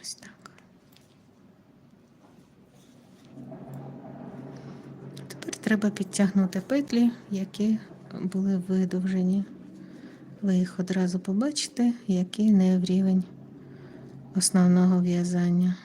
Ось так. Тепер треба підтягнути петлі, які були видовжені. Ви їх одразу побачите, які не в рівень основного в'язання.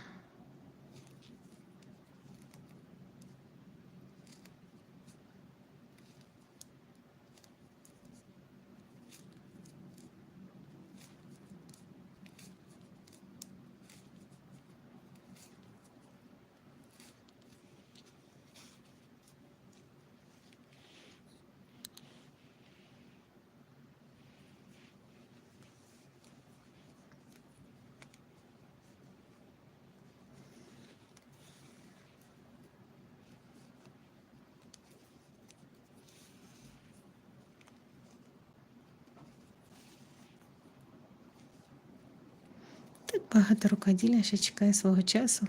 Багато рукоділля ще чекає свого часу.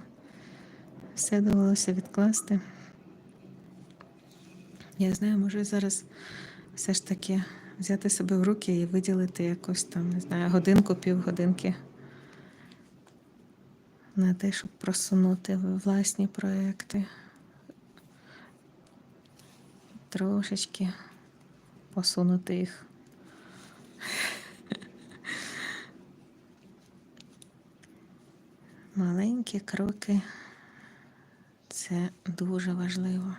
Все довелося відкласти. Я знаю, може зараз все ж таки взяти себе в руки і виділити якось там, не знаю, годинку, півгодинки на те, щоб просунути власні проекти. Трошечки посунути їх. Маленькі кроки це дуже важливо.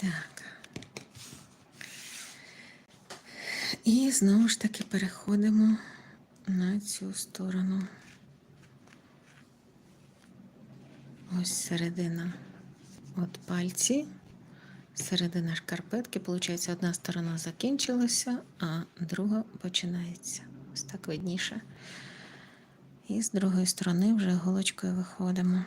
Так. І знову ж таки переходимо на цю сторону. Ось середина от пальці, середина шкарпетки. Получається, одна сторона закінчилася, а друга починається. Ось так видніше. І з другої сторони вже голочкою виходимо.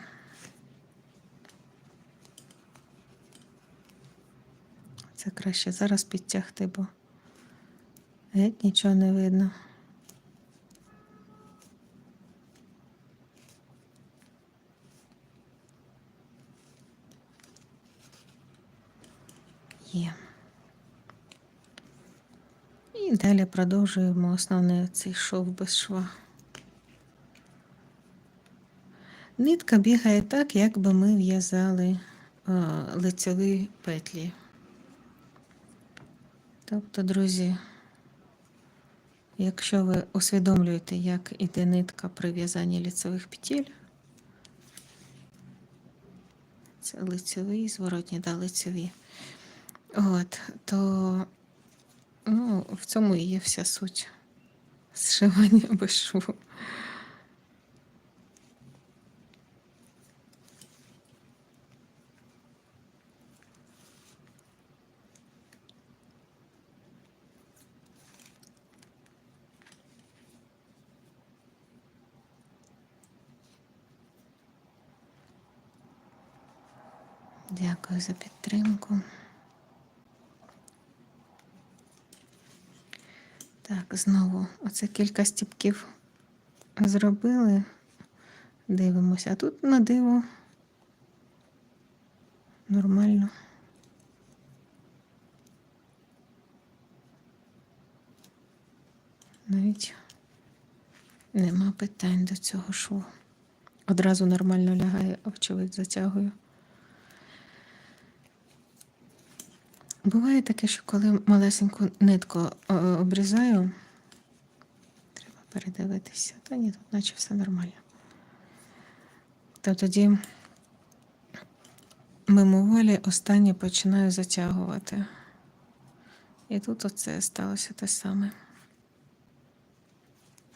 Це краще зараз підтягти, бо геть нічого не видно. Є. І далі продовжуємо основний цей шов без шва. Нитка бігає так, як би ми в'язали е, лицеві петлі. Тобто, друзі, якщо ви усвідомлюєте, як іде нитка при в'язанні ліцевих петель, це лицеві, зворотні, да, лицеві, от, то ну, в цьому і є вся суть зшивання без шву. Дякую за підтримку. Так, знову оце кілька стіпків зробили. Дивимося. А тут на диво нормально. Навіть нема питань до цього шву. Одразу нормально лягає, овчовик затягую. Буває таке, що коли малесеньку нитку е, обрізаю, треба передивитися. Та ні, тут наче все нормально. То тоді мимоволі останнє починаю затягувати. І тут оце сталося те саме.